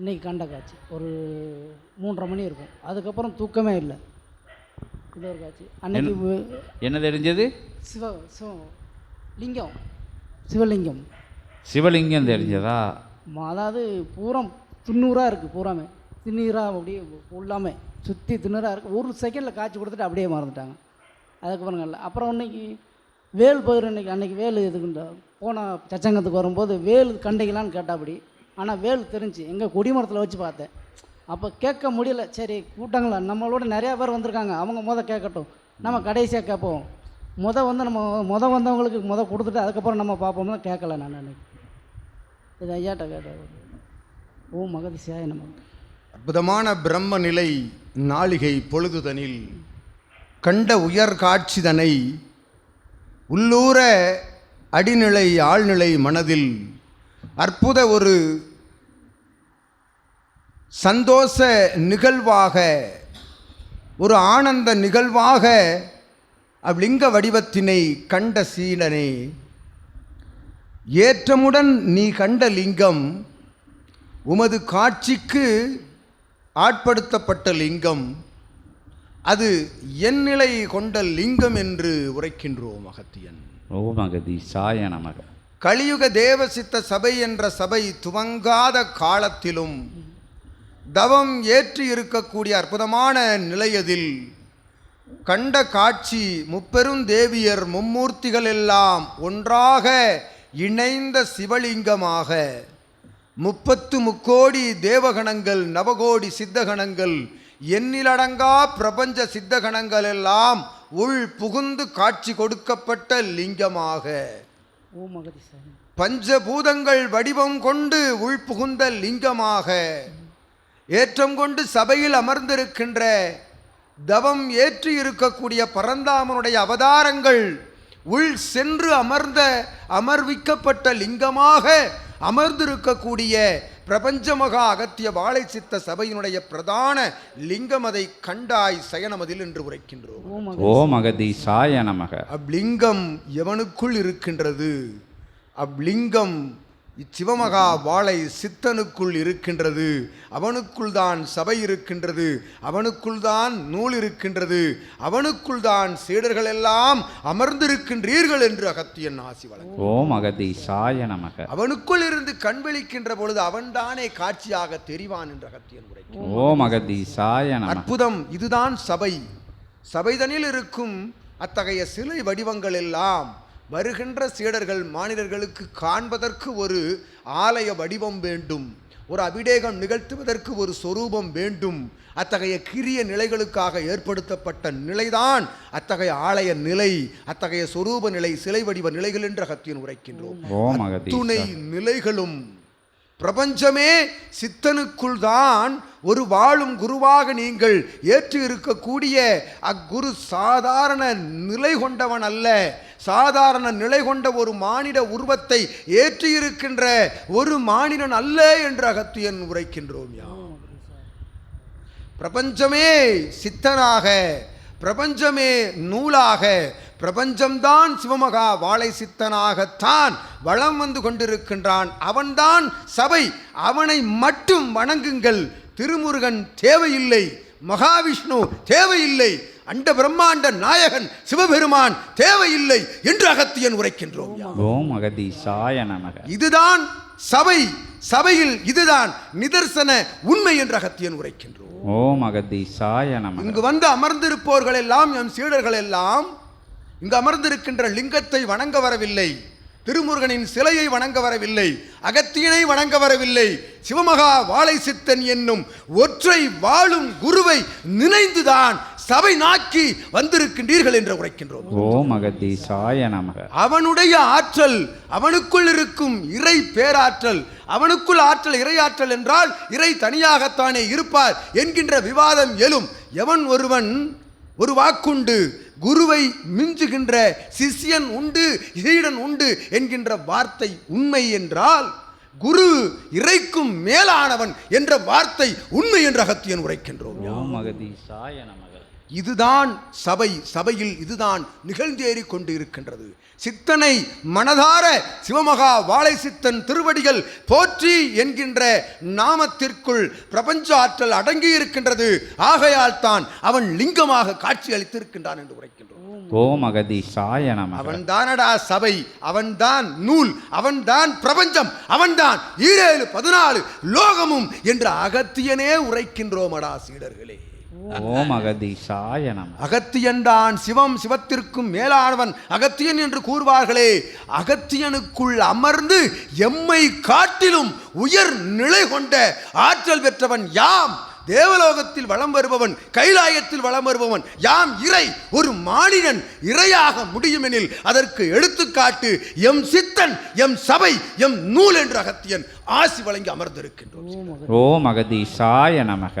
இன்னைக்கு கண்ட காட்சி. ஒரு மூன்றரை மணி இருக்கும். அதுக்கப்புறம் தூக்கமே இல்லை. இது ஒரு காட்சி. அன்னைக்கு என்ன தெரிஞ்சது? சிவ சிவ லிங்கம். சிவலிங்கம். சிவலிங்கம் தெரிஞ்சதா? அதாவது பூரம் துண்ணூறாக இருக்குது பூராமே. திண்ணீராக அப்படியே ஃபுல்லாமே சுற்றி திண்ணூறாக இருக்குது ஒரு செகண்டில் காய்ச்சி கொடுத்துட்டு அப்படியே மறந்துட்டாங்க. அதுக்கப்புறம் இல்லை. அப்புறம் இன்னைக்கு வேல் பயிர் அன்னைக்கு வேல் இதுக்குண்ட போன சச்சங்கத்துக்கு வரும்போது வேல் கண்டைகளான்னு கேட்டாப்படி. ஆனால் வேல் தெரிஞ்சு எங்கள் கொடிமரத்தில் வச்சு பார்த்தேன். அப்போ கேட்க முடியல. சரி கூட்டங்களா? நம்மளோட நிறையா பேர் வந்திருக்காங்க. அவங்க முத கேட்கட்டும். நம்ம கடைசியாக கேட்போம். முத வந்து நம்ம முத வந்தவங்களுக்கு முத கொடுத்துட்டு அதுக்கப்புறம் நம்ம பார்ப்போம்னா கேட்கல நான் அன்னைக்கு இது ஐயாட்ட கேட்டேன். ஓ மகதிசாய நம்ம அற்புதமான பிரம்ம நிலை நாளிகை பொழுதுதனில் கண்ட உயர் காட்சிதனை உள்ளூர அடிநிலை ஆழ்நிலை மனதில் அற்புத ஒரு சந்தோஷ நிகழ்வாக ஒரு ஆனந்த நிகழ்வாக அவ்லிங்க வடிவத்தினை கண்ட சீடனே ஏற்றமுடன் நீ கண்ட லிங்கம் உமது காட்சிக்கு ஆட்படுத்தப்பட்ட லிங்கம் அது என் நிலை கொண்ட லிங்கம் என்று உரைக்கின்றோம் அகத்தியன் ஓம் அகதி சாய நமக. கலியுக தேவசித்த சபை என்ற சபை துவங்காத காலத்திலும் தவம் ஏற்றி இருக்கக்கூடிய அற்புதமான நிலையதில் கண்ட காட்சி முப்பெரும் தேவியர் மும்மூர்த்திகள் எல்லாம் ஒன்றாக இணைந்த சிவலிங்கமாக. முப்பத்து முக்கோடி தேவகணங்கள் நவகோடி சித்தகணங்கள் எண்ணிலடங்கா பிரபஞ்ச சித்தகணங்கள் எல்லாம் உள் புகுந்து காட்சி கொடுக்கப்பட்ட லிங்கமாக. பஞ்சபூதங்கள் வடிவம் கொண்டு உள்புகுந்த லிங்கமாக ஏற்றம் கொண்டு சபையில் அமர்ந்திருக்கின்ற தவம் ஏற்றி இருக்கக்கூடிய பரந்தாமனுடைய அவதாரங்கள் உள் சென்று அமர்ந்த அமர்விக்கப்பட்ட லிங்கமாக அமர்ந்திருக்கக்கூடிய பிரபஞ்சமகா அகத்திய வாழை சித்த சபையினுடைய பிரதான லிங்கம் அதை கண்டாய் சயனமதில் என்று உரைக்கின்றோம். ஓம் அகதி சாய நமக. அவ்லிங்கம் எவனுக்குள் இருக்கின்றது? அவ்லிங்கம் இச்சிவமகா வாளை சித்தனுக்குள் இருக்கின்றது. அவனுக்குள் தான் சபை இருக்கின்றது. அவனுக்குள் தான் நூல் இருக்கின்றது. அவனுக்குள் தான் சீடர்கள் எல்லாம் அமர்ந்திருக்கின்றீர்கள் என்று அகத்தியன் ஆசி வழங்க ஓம் அகதி சாய நமக. அவனுக்குள் இருந்து கண்வெளிக்கின்ற பொழுது அவன்தானே காட்சியாக தெரிவான் என்று அகத்தியன் உரைக்கிறான். ஓம் அகதி சாய அற்புதம் இதுதான் சபை. சபைதனில் இருக்கும் அத்தகைய சிலை வடிவங்கள் எல்லாம் வருகின்ற சீடர்கள் மானிடர்களுக்கு காண்பதற்கு ஒரு ஆலய வடிவம் வேண்டும். ஒரு அபிடேகம் நிகழ்த்துவதற்கு ஒரு சொரூபம் வேண்டும். அத்தகைய கிரிய நிலைகளுக்காக ஏற்படுத்தப்பட்ட நிலைதான் அத்தகைய ஆலய நிலை அத்தகைய சொரூப நிலை சிலை வடிவ நிலைகள் என்று அகத்தியன் உரைக்கின்றோம். துணை நிலைகளும் பிரபஞ்சமே சித்தனுக்குள் தான் ஒரு வாழும் குருவாக நீங்கள் ஏற்று இருக்கக்கூடிய அக்குரு சாதாரண நிலை கொண்டவன் அல்ல. சாதாரண நிலை கொண்ட ஒரு மானிட உருவத்தை ஏற்றி இருக்கின்ற ஒரு மானிடன் அல்ல என்று அகத்தியன் உரைக்கின்றோம் யா பிரபஞ்சமே சித்தனாக பிரபஞ்சமே நூலாக பிரபஞ்சம்தான் சிவமகா வாழை சித்தனாகத்தான் வளம் வந்து கொண்டிருக்கின்றான். அவன்தான் சபை அவனை மட்டும் வணங்குங்கள். திருமுருகன் தேவையில்லை மகாவிஷ்ணு தேவையில்லை. அண்ட பிரம்மாண்ட நாயகன் சிவபெருமான் தேவையில்லை என்று அகத்தியன் உரைக்கின்றோம். ஓம் அகதி சாய நமக. இதுதான் சபை சபையில் இதுதான் நிதர்சன உண்மை என்று அகத்தியன் உரைக்கின்றோம். ஓம் அகதி சாய நமக. இங்கு வந்து அமர்ந்திருப்பவர்கள் எல்லாம் எம் சீடர்கள் எல்லாம் இங்கு அமர்ந்திருக்கின்ற லிங்கத்தை வணங்க வரவில்லை திருமுருகனின் சிலையை வணங்க வரவில்லை அகத்தியனை வணங்க வரவில்லை சிவமகா வாழை சித்தன் என்னும் ஒற்றை வாழும் குருவை நினைந்துதான் சபை நாக்கி வந்திருக்கின்றீர்கள் என்று உரைக்கின்றோம். ஓம் அகதி சாய நமக. அவனுடைய ஆற்றல் அவனுக்குள் இருக்கும் இறை பேராற்றல் அவனுக்குள் ஆற்றல் இறை ஆற்றல் என்றால் இறை தனியாகத்தானே இருப்பார் என்கின்ற விவாதம் எழும். எவன் ஒருவன் ஒரு வாக்குண்டு குருவை மிஞ்சுகின்ற சிஷ்யன் உண்டு சீடன் உண்டு என்கின்ற வார்த்தை உண்மை என்றால் குரு இறைக்கும் மேலானவன் என்ற வார்த்தை உண்மை என்று அகத்தியன் உரைக்கின்றோம். இதுதான் சபை சபையில் இதுதான் நிகழ்ந்தேறி கொண்டு இருக்கின்றது சித்தனை மனதார சிவமகா வாழை சித்தன் திருவடிகள் போற்றி என்கின்ற நாமத்திற்குள் பிரபஞ்ச ஆற்றல் அடங்கி இருக்கின்றது. ஆகையால் தான் அவன் லிங்கமாக காட்சி அளித்திருக்கின்றான் என்று உரைக்கின்றோம். ஓம் அகதீசாய நமக. அவன்தானடா சபை அவன்தான் நூல் அவன்தான் பிரபஞ்சம் அவன்தான் ஈரேழு பதினாலு லோகமும் என்று அகத்தியனே உரைக்கின்றோமடா சீடர்களே. ஓம் அகதீசாய நமக அகத்தியன்தான் சிவம் சிவத்திற்கும் மேலானவன் அகத்தியன் என்று கூறுவார்களே அகத்தியனுக்குள் அமர்ந்து எம்மை காட்டிலும் உயர் நிலை கொண்ட ஆற்றல் பெற்றவன் யாம்? தேவலோகத்தில் வலம் வருபவன் கைலாயத்தில் வலம் வருபவன் யாம்? இறை ஒரு மானிடன் இறையாக முடியுமெனில் அதற்கு எடுத்துக்காட்டு எம் சித்தன் எம் சபை எம் நூல் என்று அகத்தியன் ஆசி வழங்கி அமர்ந்திருக்கின்றோம். ஓம் அகதீசாய நமக.